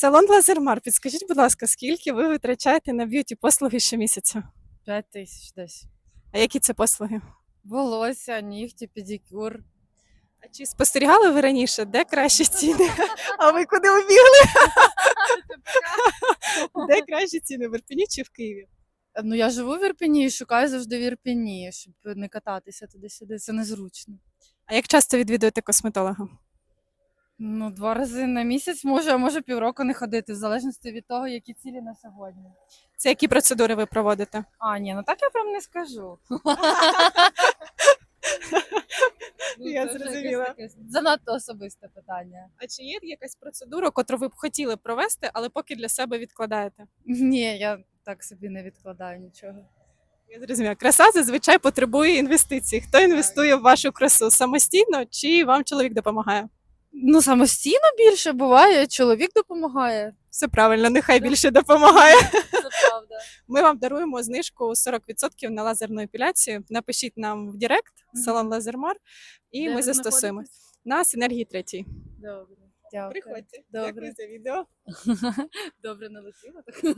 Салон Лазермар, підскажіть, будь ласка, скільки ви витрачаєте на б'юті послуги щомісяця? 5 тисяч десь. А які це послуги? Волосся, нігті, педикюр. А чи спостерігали ви раніше, де кращі ціни? А ви куди убігли? Де кращі ціни в Ірпені чи в Києві? Ну я живу в Ірпені і шукаю завжди в Ірпені, щоб не кататися туди-сюди. Це незручно. А як часто відвідуєте косметолога? Ну, два рази на місяць може, а може півроку не ходити, в залежності від того, які цілі на сьогодні. Це які процедури ви проводите? А, ні, ну так я прям не скажу. Ну, Я це вже якесь зрозуміла. таке Занадто особисте питання. А чи є якась процедура, котру ви б хотіли провести, але поки для себе відкладаєте? Ні, я так собі не відкладаю нічого. Я зрозуміла. Краса зазвичай потребує інвестицій. Хто інвестує в вашу красу самостійно чи вам чоловік допомагає? Ну, самостійно більше буває, чоловік допомагає. Все правильно, нехай більше допомагає. Це правда. Ми вам даруємо знижку 40% на лазерну епіляцію. Напишіть нам в Директ, салон Лазермар, і Де ми ви застосуємо на синергії третій. Добре. Дякую. Приходьте. Добре. Дякую за відео. Добре налетіло. Так.